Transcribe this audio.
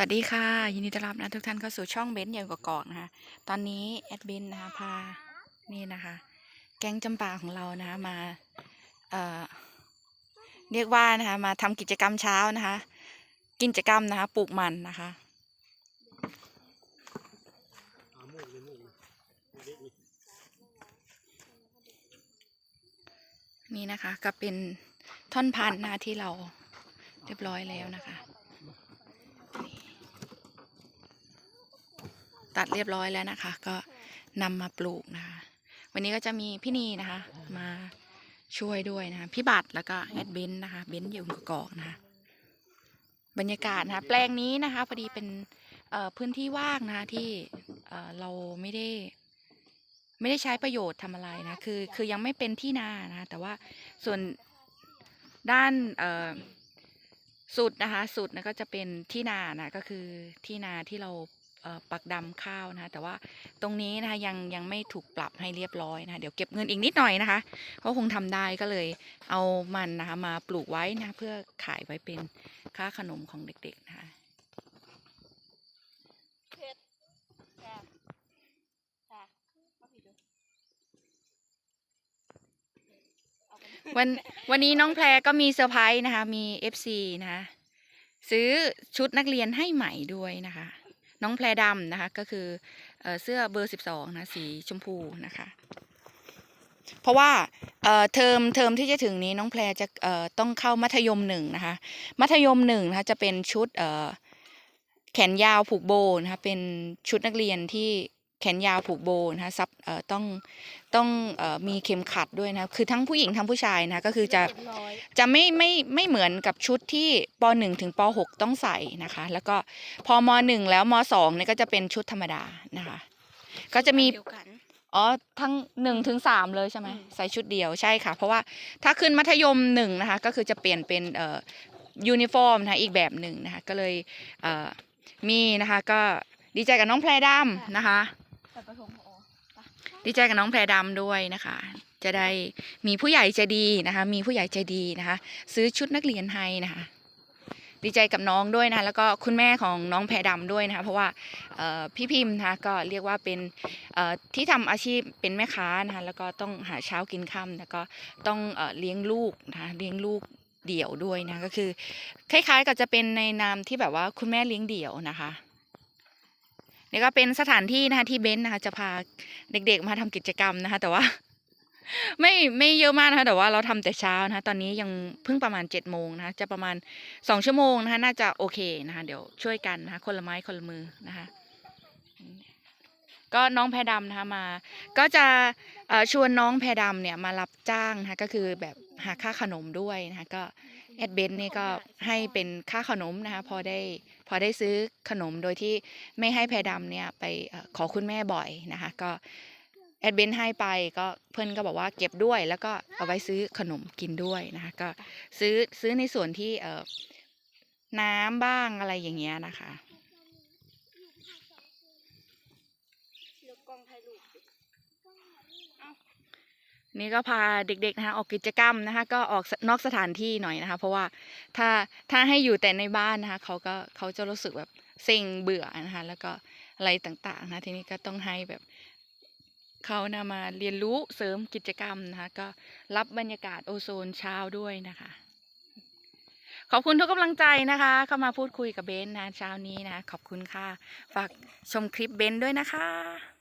สวัสดีค่ะ ยินดีต้อนรับนะทุกท่านเข้าสู่ช่องเบนซ์เย็นกอกนะคะ ตอนนี้แอดเบนนะคะพานี่นะคะ แก๊งจำปาของเรานะคะมาเอ่อเรียกว่านะคะมาทำกิจกรรมเช้านะคะ กิจกรรมนะคะปลูกมันนะคะนี่นะคะก็เป็นท่อนพันธุ์นะที่เราเรียบร้อยแล้วนะคะ ตัดเรียบร้อยแล้วนะคะ ก็นำมาปลูกนะคะ วันนี้ก็จะมีพี่นีนะคะ มาช่วยด้วยนะคะพี่บัตรแล้วก็แอดเบนนะคะ เบนอยู่กกอกนะคะ บรรยากาศนะคะ แปลงนี้นะคะพอดีเป็นพื้นที่ว่างนะคะที่เอ่อเราไม่ได้ ไม่ได้ใช้ประโยชน์ทำอะไรนะ คือคือยังไม่เป็นที่นานะแต่ว่าส่วนด้านสุดนะคะ สุดนะก็จะเป็นที่นานะก็คือที่นาที่เรา ปักดำข้าวนะคะ แต่ว่าตรงนี้นะคะยังยังไม่ถูกปรับให้เรียบร้อยนะคะเดี๋ยวเก็บเงินอีกนิดหน่อยนะคะก็คงทำได้ก็เลยเอามันนะคะมาปลูกไว้นะเพื่อขายไว้เป็นค่าขนมของเด็ก ๆ นะคะเผ็ดแซ่บแซ่บมาผิดดูเอาไปวันวันนี้น้องแพรก็มีเซอร์ไพรส์นะคะ มี FC นะคะซื้อชุดนักเรียนให้ใหม่ด้วยนะคะ น้องแพรดำนะคะ ก็คือเสื้อเบอร์สิบสองนะสีชมพูนะคะ เพราะว่าเทอมเทอมที่จะถึงนี้น้องแพรจะต้องเข้ามัธยมหนึ่งนะคะ มัธยมหนึ่งนะคะจะเป็นชุดแขนยาวผูกโบนะคะเป็นชุดนักเรียนที่ แขนยาวผูกโบนะคะซับเอ่อต้องต้องเอ่อมีเข็มขัดด้วยนะคะคือทั้งผู้หญิงทั้งผู้ชายนะคะก็คือจะเจ็ดร้อยจะไม่ไม่ไม่เหมือนกับชุดที่ป .1 ถึงป .6 ต้องใส่นะคะ แล้วก็พอม .1 แล้วม .2 เนี่ยก็จะเป็นชุดธรรมดานะคะ ก็จะมีเดียวกันอ๋อทั้งหนึ่งถึงสามเลยใช่ไหมอืมใส่ชุดเดียวใช่ค่ะ เพราะว่าถ้าขึ้นมัธยมหนึ่งนะคะ ก็คือจะเปลี่ยนเป็นเอ่อยูนิฟอร์มนะคะอีกแบบหนึ่งนะคะ ก็เลยเอ่อมีนะคะ ก็ดีใจกับน้องแพรดำนะคะ แต่ประทงพอดีใจกับน้องแพรดำด้วยนะคะ จะได้มีผู้ใหญ่ใจดีนะคะ มีผู้ใหญ่ใจดีนะคะ ซื้อชุดนักเรียนให้นะคะ ดีใจกับน้องด้วยนะคะแล้วก็คุณแม่ของน้องแพรดำด้วยนะคะ เพราะว่าพี่พิมพ์นะคะก็เรียกว่าเป็นที่ทำอาชีพเป็นแม่ค้านะคะแล้วก็ต้องหาเช้ากินค่ำแล้วก็ต้องเอเลี้ยงลูกนะคะเลี้ยงลูกเดี่ยวด้วยนะก็คือ คล้ายๆกับจะเป็นในนามที่แบบว่าคุณแม่เลี้ยงเดี่ยวนะคะ นี่ก็เป็นสถานที่นะคะที่เบนซ์นะคะ จะพาเด็กๆมาทำกิจกรรมนะคะ แต่ว่า ไม่ไม่เยอะมากนะคะแต่ว่าเราทำแต่เช้านะคะ ตอนนี้ยังเพิ่งประมาณเจ็ดโมงนะคะจะประมาณสองชั่วโมงนะคะน่าจะโอเคนะคะ เดี๋ยวช่วยกันนะคะ คนละไม้คนละมือนะคะ ก็น้องแพรดำนะคะมา ก็จะชวนน้องแพรดำเนี่ยมารับจ้างนะคะ ก็คือแบบ หาค่าขนมด้วยนะคะก็แอดเบนนี่ก็ให้เป็นค่าขนมนะคะพอได้พอได้ซื้อขนมโดยที่ไม่ให้แพรดำเนี่ยไปเอ่อขอคุณแม่บ่อยนะคะก็แอดเบนให้ไปก็เพื่อนก็บอกว่าเก็บด้วยแล้วก็เอาไว้ซื้อขนมกินด้วยนะคะก็ซื้อซื้อในส่วนที่เออน้ำบ้างอะไรอย่างเงี้ยนะคะ นี่ก็พาเด็กๆนะคะออกกิจกรรมนะคะ ก็ออกนอกสถานที่หน่อยนะคะ เพราะว่าถ้าถ้าให้อยู่แต่ในบ้านนะคะเขาก็เขาจะรู้สึกแบบเซ็งเบื่อนะคะแล้วก็อะไรต่างๆนะทีนี้ก็ต้องให้แบบเขานะมาเรียนรู้เสริมกิจกรรมนะคะก็รับบรรยากาศโอโซนเช้าด้วยนะคะ ขอบคุณทุกกำลังใจนะคะ เข้ามาพูดคุยกับเบนซ์นะเช้านี้นะขอบคุณค่ะ ฝากชมคลิปเบนซ์ด้วยนะคะ